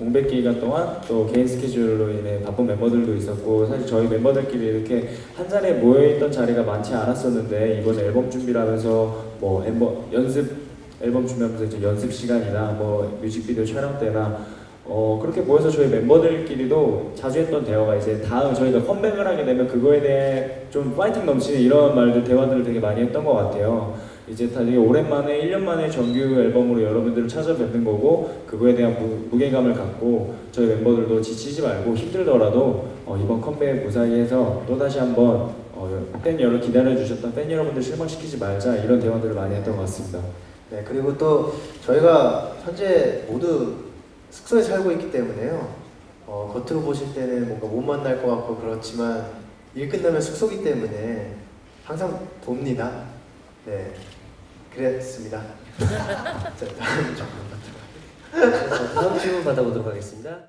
공백 기간 동안 또 개인 스케줄로 인해 바쁜 멤버들도 있었고 사실 저희 멤버들끼리 이렇게 한 자리에 모여있던 자리가 많지 않았었는데 이번 앨범 준비를 하면서 뭐 앨범 연습 앨범 준비하면서 이제 연습 시간이나 뭐 뮤직비디오 촬영 때나 어 그렇게 모여서 저희 멤버들끼리도 자주 했던 대화가 이제 다음 저희가 컴백을 하게 되면 그거에 대해 좀 파이팅 넘치는 이런 말들 대화들을 되게 많이 했던 것 같아요. 이제 다 되게 오랜만에 1년 만에 정규 앨범으로 여러분들을 찾아뵙는 거고 그거에 대한 무, 게감을 갖고 저희 멤버들도 지치지 말고 힘들더라도 어, 이번 컴백 무사히 해서 또 다시 한번 어, 팬 여러분 기다려 주셨던 팬 여러분들 실망시키지 말자 이런 대화들을 많이 했던 것 같습니다. 네, 그리고 또 저희가 현재 모두 숙소에 살고 있기 때문에요. 어, 겉으로 보실 때는 뭔가 못 만날 것 같고 그렇지만 일 끝나면 숙소기 때문에 항상 봅니다. 네, 그랬습니다. 자, 다음 질문 받도록 다음 질문 받아보도록 하겠습니다.